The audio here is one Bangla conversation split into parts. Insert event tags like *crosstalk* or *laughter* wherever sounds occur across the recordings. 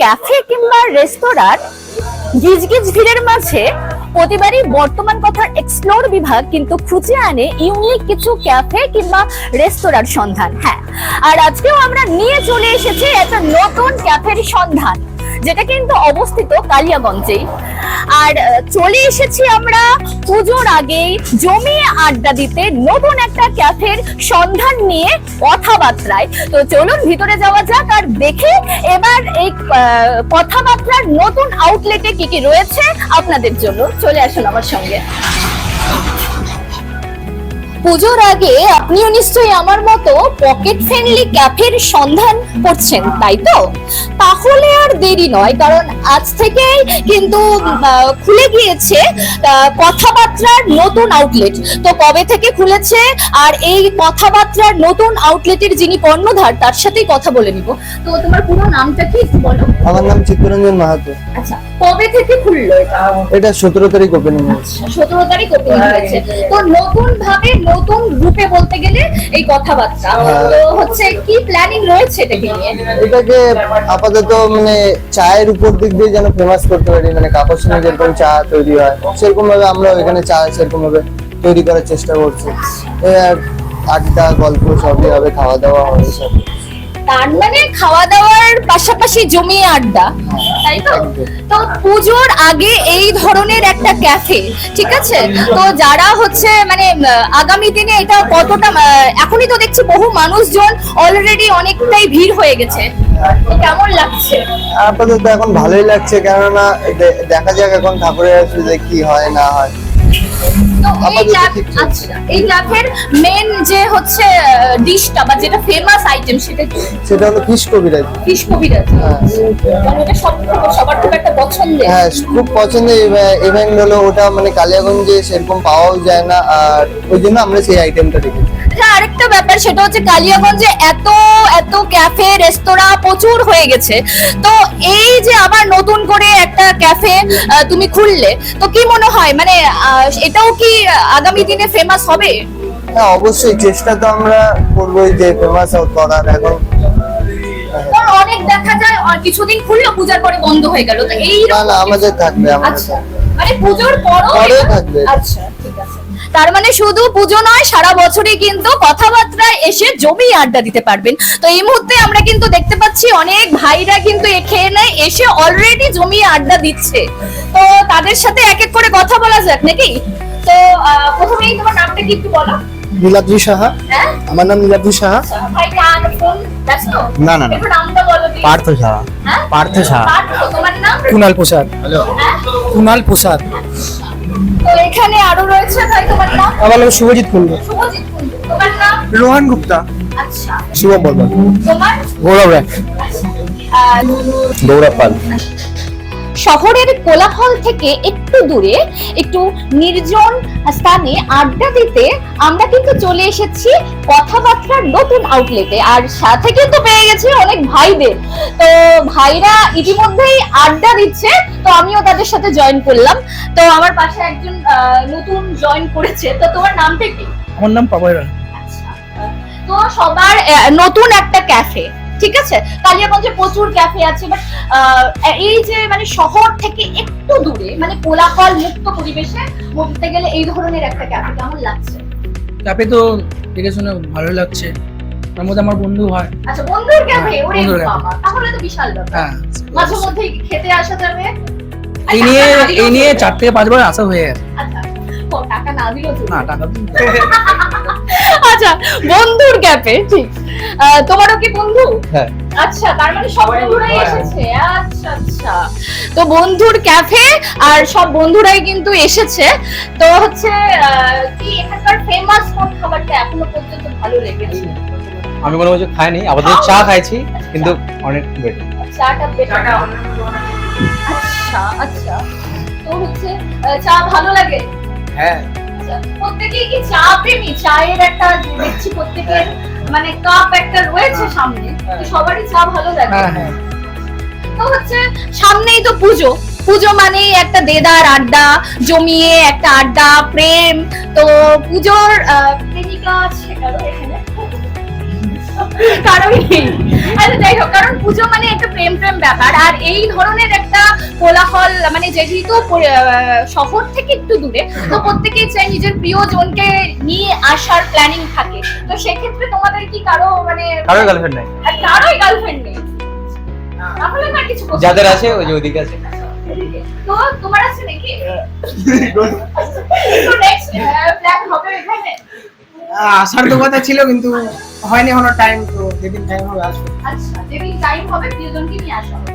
ক্যাফে কিংবা রেস্তোরাঁর গিজগিজ ভিড়ের মাঝে প্রতিবারই বর্তমান কথার এক্সপ্লোর বিভাগ কিন্তু খুঁজে আনে ইউনিক কিছু ক্যাফে কিংবা রেস্তোরাঁর সন্ধান। হ্যাঁ আর আজকেও আমরা নিয়ে চলে এসেছি একটা নতুন ক্যাফের সন্ধান। যেটা কিন্তু অবস্থিত কালিয়াগঞ্জেই। আর চলে এসেছি আমরা পুজোর আগেই জমিয়ে আড্ডা দিতে নতুন একটা ক্যাফের সন্ধান নিয়ে কথাবার্তায়। তো চলুন ভিতরে যাওয়া যাক আর দেখে এবার এই কথাবার্তার নতুন আউটলেটে কি কি রয়েছে আপনাদের জন্য। চলে আসুন আমার সঙ্গে। পুজোর আগে আপনিও নিশ্চয়ই আমার মতো পকেট ফ্রেন্ডলি ক্যাফের সন্ধান করছেন তাই তো? তাহলে আর দেরি নয় কারণ আজ থেকেই কিন্তু খুলে গিয়েছে কথাবার্তার নতুন আউটলেট তো কবে থেকে খুলেছে? আর এই কথাবার্তার নতুন আউটলেটের যিনি কর্ণধার তার সাথেই কথা বলে নিব। তো তোমার পুরো নামটা কি একটু বলো? আমার নাম চিত্তরঞ্জন মাহাতো। আচ্ছা কবে থেকে খুললো এটা? এটা সতেরো তারিখ ওপেনিং হয়েছে। সতেরো তারিখ ওপেনিং হয়েছে। তো নতুন ভাবে নতুন রূপে বলতে গেলে এই কথাবার্তা। তো হচ্ছে কি প্ল্যানিং রয়েছে এটাকে নিয়ে? এটাকে আপাতত মানে চায়ের উপর দিক দিয়ে যেন ফেমাস করতে পারি মানে কাকর্ষণে যেরকম চা তৈরি হয় সেরকম ভাবে আমরা এখানে চা সেরকম ভাবে তৈরি করার চেষ্টা করছি। আড্ডা গল্প সবই হবে খাওয়া দাওয়া হবে সব তার মানে খাওয়া দাওয়ার পাশাপাশি জমিয়ে আড্ডা তাই তো? তো পুজোর আগে এই ধরনের একটা ক্যাফে ঠিক আছে? তো যারা হচ্ছে মানে আগামী দিনে এটা কতটা এখনই তো দেখছি বহু মানুষজন অলরেডি অনেকটাই ভিড় হয়ে গেছে। কেমন লাগছে? আপাতত এখন ভালোই লাগছে কেননা দেখা যাক এখন ঠাকুরের আসলে কি হয় না হয়। এই। আচ্ছা এই ক্যাফের মেন যে হচ্ছে ডিশটা বা যেটা ফেমাস আইটেম সেটা কি? সেটা হলো ফিশ কবিরাজ ফিশ কবিরাজ হ্যাঁ। মানে সব সবার খুব একটা পছন্দের। হ্যাঁ খুব পছন্দের। ইভেন্ট হলো ওটা মানে কালিয়াগঞ্জে সেরকম পাওয়াও যায় না। আর ওই জন্য আমরা সেই আইটেমটা রেখেছি আরেকটা ব্যাপার সেটা হচ্ছে কালিয়াগঞ্জে এত এত ক্যাফে রেস্তোরাঁ প্রচুর হয়ে গেছে। তো এই যে আবার নতুন করে একটা ক্যাফে তুমি খুললে তো কি মনে হয়? মানে এটাও কি আগামী দিনে ফেমাস হবে? হ্যাঁ অবশ্যই চেষ্টা তো আমরা করবোই যে ফেমাস করার এখন। অনেক দেখা যায় আর কিছুদিন খুললো পূজার পরে বন্ধ হয়ে গেল। তো এই না না আমাদের থাকবে আমাদের আচ্ছা। মানে পুজোর পরও পরেও থাকবে। আচ্ছা ঠিক আছে। তার মানে শুধু পুজো নয় সারা বছরই কিন্তু কথাবার্তায় এসে জমি আড্ডা দিতে পারবেন। তো এই মুহূর্তে আমরা কিন্তু দেখতে পাচ্ছি অনেক ভাইরা কিন্তু এখানে এসে অলরেডি জমি আড্ডা দিচ্ছে। তো তাদের সাথে এক এক করে কথা বলা যাক নাকি? তো প্রথমেই তোমার নামটা কি একটু বলো। নীলাদ্রি সাহা। হ্যাঁ? আমার নাম নীলাদ্রি সাহা। না, না, না। please। পার্থ সাহা। হ্যাঁ? পার্থ সাহা। পার্থ, কুনাল প্রসাদ। হ্যাঁ? কুনাল প্রসাদ। তো এখানে আরও রয়েছে ভাই তোমার নাম? আমার নাম শুভজিৎ কুন্ডু শুভজিৎ কুন্ডু তোমার নাম? রোহান গুপ্তা। আচ্ছা। শিবম বর্মন। তোমার? গৌরব রায়। গৌরব পাল। শহরের কোলাহল থেকে একটু দূরে একটু নির্জন স্থানে আড্ডা দিতে আমরা কিন্তু চলে এসেছি কথাবার্তার নতুন আউটলেটে আর সাথে কিন্তু পেয়ে গেছি অনেক ভাইদের। তো ভাইরা ইতিমধ্যেই আড্ডা দিচ্ছে তো আমিও তাদের সাথে জয়েন করলাম। তো আমার পাশে একজন নতুন জয়েন করেছে। তো তোমার নামটা কি? আমার নাম পাবয় রায়। আচ্ছা। তো সবার নতুন একটা ক্যাফে ঠিক আছে? কালিয়াগঞ্জে প্রচুর ক্যাফে আছে বাট এই যে মানে শহর থেকে একটু দূরে মানে কোলাহল মুক্ত পরিবেশে বলতে গেলে এই ধরনের একটা ক্যাফে কেমন লাগছে? ক্যাফে তো দেখে শুনে ভালো লাগছে। তার মধ্যে আমার বন্ধু হয়। আচ্ছা বন্ধুর ক্যাফে ওরে বাবা তাহলে তো বিশাল ব্যাপার। হ্যাঁ মাঝে মধ্যে খেতে আসা যাবে। এই আচ্ছা, নিয়ে দিলেও এই নিয়ে চলবে। চার থেকে পাঁচবার আসা হয়ে গেছে। আচ্ছা টাকা না দিলেও না টাকা আচ্ছা বন্ধুর ক্যাফে ঠিক। তোমারও কি বন্ধু? হ্যাঁ। আচ্ছা তার মানে সব বন্ধুরাই এসেছে। আচ্ছা আচ্ছা। তো বন্ধুর ক্যাফে আর সব বন্ধুরাই কিন্তু এসেছে। তো হচ্ছে কি এখানকার ফেমাস কোন খাবারটা এখনও পর্যন্ত ভালো লেগেছে? আমি কোনো কিছু খাইনি আপাতত চা খাইছি কিন্তু অনেক বেটার চাটা বেটার আচ্ছা আচ্ছা। তো হচ্ছে চা ভালো লাগে? হ্যাঁ। প্রত্যেকেই কি চা প্রেমী? চায়ের একটা দেখছি প্রত্যেকের মানে কাপ একটা রয়েছে সামনে। তো সবারই চা ভালো লাগে। হ্যাঁ হ্যাঁ। তো হচ্ছে সামনেই তো পুজো। পুজো মানেই একটা দেদার আড্ডা জমিয়ে একটা আড্ডা প্রেম। তো পুজোর আহ, প্রেমিকা কারও এখানে? কারণই আচ্ছা যাই হোক কারণ পুজো মানে একটা ব্যাপার। আর এই ধরনের একটা কোলাহল মানে যেহেতু শহর থেকে একটু দূরে তো প্রত্যেকেই চাই নিজের প্রিয়জনকে নিয়ে আসার প্ল্যানিং থাকে। তো সেক্ষেত্রে তোমাদের কি কারও মানে কারোর গার্লফ্রেন্ড নাই? আর কারোই গার্লফ্রেন্ড নেই? তাহলে না কিছু যাদের আছে ওই যে ওদিকে আছে। তো তোমার আছে নাকি? *laughs* তো নেক্সট প্ল্যান হবে এখানে? আসার তো কথা ছিল কিন্তু হয়নি এখনও টাইম তো যেদিন টাইম হবে আসব। আচ্ছা যেদিন টাইম হবে প্রিয়জনকে নিয়ে আসা হবে।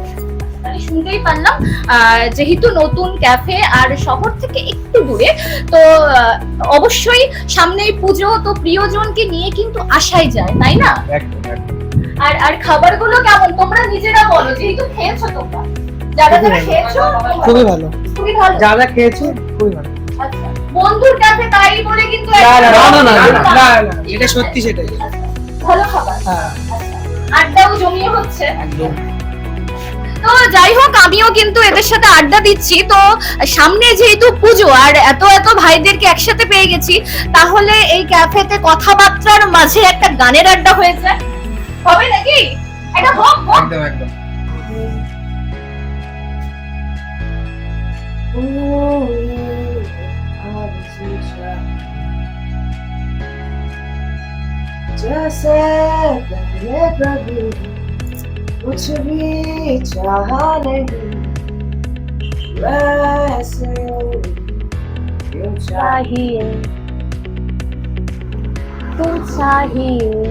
শুনতেই পারলাম যেহেতু নতুন ক্যাফে আর শহর থেকে একটু দূরে তো অবশ্যই সামনেই পুজো তো প্রিয়জনকে নিয়ে কিন্তু আসাই যায় তাই না? একদম একদম। আর আর খাবারগুলো কেমন? তোমরা নিজেরা বলো যেহেতু খেয়েছো তোমরা। যারা যারা খেয়েছো খুবই ভালো। খুবই ভালো। যা খেয়েছো খুবই ভালো। বন্ধুর ক্যাফে তাই বলে কিন্তু না না না না না। না না এটা সত্যি সেটাই। ভালো খাবার। হ্যাঁ। আড্ডাও জমিয়ে হচ্ছে। একদম। তো যাই হোক আমিও কিন্তু এদের সাথে আড্ডা দিচ্ছি। তো সামনে যেহেতু পুজো আর এত এত ভাইদেরকে একসাথে পেয়ে গেছি তাহলে এই ক্যাফেতে কথাবার্তার মাঝে একটা গানের আড্ডা হয়ে যায় হবে নাকি? একটা হোক একদম जैसे पहले कभी कुछ भी चाहा नहीं वैसे क्यों चाहिए तू चाहिए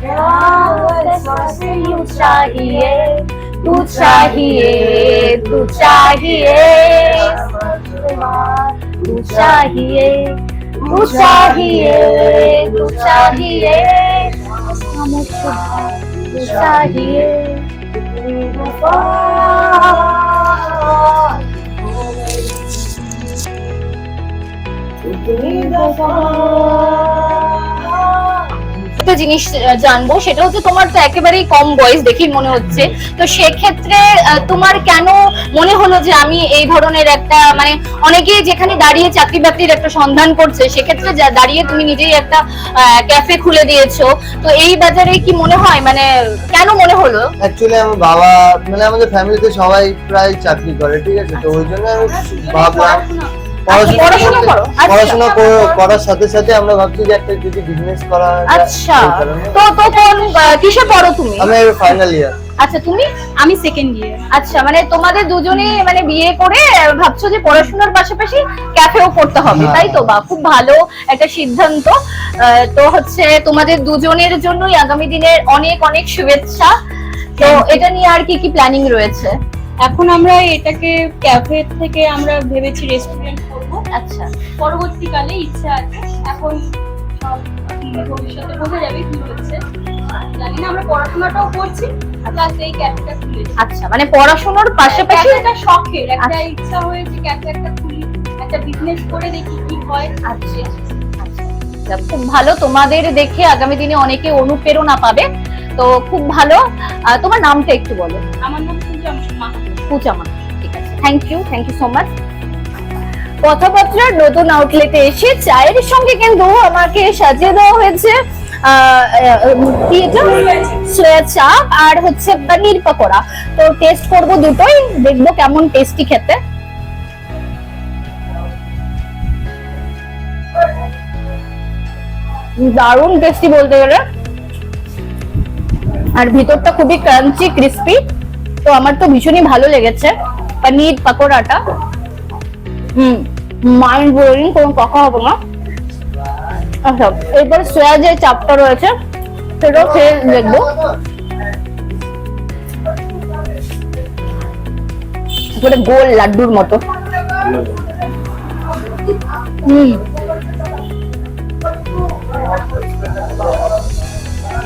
चाहिए यूँ चाहिए तू चाहिए तू चाहिए तू चाहिए उत्साहिये उत्साहिये उत्साहिये Give me. একটা জিনিস জানব সেটা হচ্ছে তোমার তো একেবারেই কম বয়স দেখি মনে হচ্ছে। তো সেক্ষেত্রে তোমার কেন মনে হলো যে আমি এই ধরনের একটা মানে অনেকেই যেখানে দাঁড়িয়ে চাকরি বাকরির একটা সন্ধান করছে সেক্ষেত্রে দাঁড়িয়ে তুমি নিজেই একটা ক্যাফে খুলে দিয়েছ। তো এই বাজারে কি মনে হয়? মানে কেন মনে হলো? অ্যাকচুয়ালি আমার বাবা মানে আমাদের ফ্যামিলিতে সবাই প্রায় চাকরি করে ঠিক আছে? তো ওই জন্য আমি ভাবলাম আচ্ছা, পড়াশোনা করো? পড়াশোনা করার সাথে সাথে আমরা ভাবছি যে একটা যদি বিজনেস করা আচ্ছা। তো তো কোন কিসে পড়ো তুমি? আমি ফাইনাল ইয়ার আচ্ছা তুমি? আমি সেকেন্ড ইয়ার আচ্ছা মানে তোমাদের দুজনে মানে বিয়ে করে ভাবছ যে পড়াশোনার পাশাপাশি ক্যাফেও করতে হবে হ্যাঁ। তাই তো বা? খুব ভালো একটা সিদ্ধান্ত। আহ, তো হচ্ছে তোমাদের দুজনের জন্যই আগামী দিনের অনেক অনেক শুভেচ্ছা। তো এটা নিয়ে আর কি কি প্ল্যানিং রয়েছে? এখন আমরা এটাকে ক্যাফে থেকে আমরা ভেবেছি রেস্টুরেন্ট আচ্ছা পরবর্তীকালে ইচ্ছা আছে এখন ভবিষ্যতে বোঝা যাবে কি হচ্ছে। জানি না আমরা পড়াশোনাটাও করছি প্লাস এই ক্যাফেটা খুলেছি। আচ্ছা মানে পড়াশোনার পাশাপাশি ক্যাফেটা শখের। একটা আচ্ছা। ইচ্ছা হয়েছে ক্যাফে একটা খুলি একটা বিজনেস করে দেখি কি হয়। আচ্ছা আচ্ছা, খুব ভালো তোমাদের দেখে আগামী দিনে অনেকে অনুপ্রেরণা পাবে। তো খুব ভালো। তোমার নামটা একটু বলো। আমার নাম সূর্য মাহাতো পূজামা ঠিক আছে। Thank you thank you so much কথাবার্তার নতুন আউটলেটে এসে চায়ের সঙ্গে কিন্তু আমাকে সাজিয়ে দেওয়া হয়েছে আর হচ্ছে তো টেস্ট করব দুটোই, দেখব কেমন টেস্টি খেতে। দারুণ টেস্টি বলতে গেলে। আর ভিতরটা খুবই ক্রাঞ্চি ক্রিস্পি তো আমার তো ভীষণই ভালো লেগেছে, পনির পাকোড়াটা। মাইন্ড ব্লোয়িং কোনো কথা হবে না। আচ্ছা এরপর সোয়া যে চাপটা রয়েছে, সেটাও খেয়ে দেখব। একেবারে গোল লাড্ডুর মতো।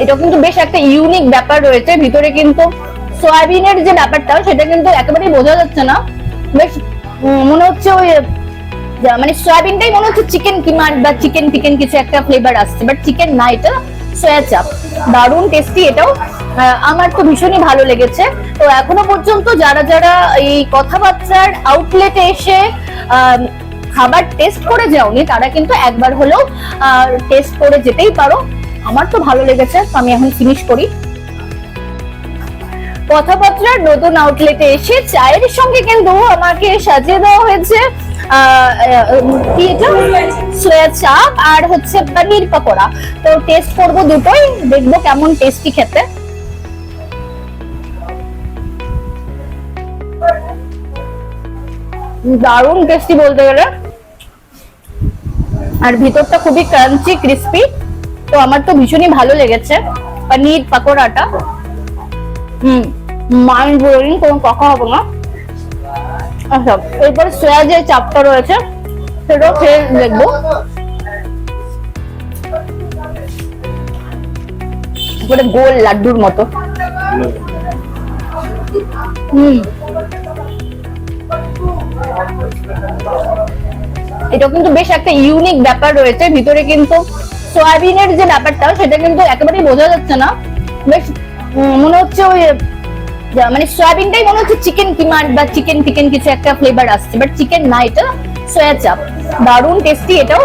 এটা কিন্তু বেশ একটা ইউনিক ব্যাপার রয়েছে। ভিতরে কিন্তু সয়াবিনের যে ব্যাপারটা, সেটা কিন্তু একেবারেই বোঝা যাচ্ছে না। বেশ মনে হচ্ছে ওই মানে সয়াবিনটাই মনে হচ্ছে চিকেন কিমা বা চিকেন টিকেন কিছু একটা ফ্লেভার আসছে বাট চিকেন না, এটা সয়া চাপ দারুণ টেস্টি এটাও আমার তো ভীষণই ভালো লেগেছে। তো এখনও পর্যন্ত যারা যারা এই কথাবার্তার আউটলেটে এসে খাবার টেস্ট করে যাওনি, তারা কিন্তু একবার হলেও টেস্ট করে যেতেই পারো। আমার তো ভালো লেগেছে তো আমি এখন ফিনিশ করি। কথাবার্তার নতুন আউটলেটে এসে চায়ের সঙ্গে কিন্তু আমাকে সাজিয়ে দেওয়া হয়েছে। চাপ আর হচ্ছে পনির পকোড়া তো টেস্ট করব দুটোই, দেখব কেমন টেস্টি খেতে। দারুণ টেস্টি বলতে গেলে। আর ভিতরটা খুবই ক্রাঞ্চি ক্রিস্পি তো আমার তো ভীষণই ভালো লেগেছে পনির পাকোড়াটা হুম। মাইন্ড ব্লোয়িং কোনো কথা হবে না। আচ্ছা এরপরে সোয়া যে চাপটা রয়েছে, সেটাও খেয়ে দেখব। পুরো গোল লাড্ডুর মতো। এটা কিন্তু বেশ একটা ইউনিক ব্যাপার রয়েছে। ভিতরে কিন্তু সয়াবিনের যে ব্যাপারটা, সেটা কিন্তু একেবারেই বোঝা যাচ্ছে না। বেশ মনে হচ্ছে ওই মানে সয়াবিনটাই মনে হচ্ছে চিকেন কিমার বা চিকেন টিকেন কিছু একটা ফ্লেভার আসছে বাট চিকেন না, এটা সয়া চাপ দারুণ টেস্টি এটাও।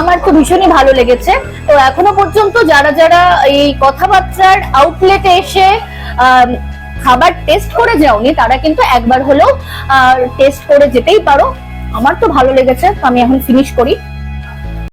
আমার তো ভীষণই ভালো লেগেছে। তো এখনও পর্যন্ত যারা যারা এই কথাবার্তার আউটলেটে এসে খাবার টেস্ট করে যাওনি, তারা কিন্তু একবার হলেও টেস্ট করে যেতেই পারো। আমার তো ভালো লেগেছে আমি এখন ফিনিশ করি।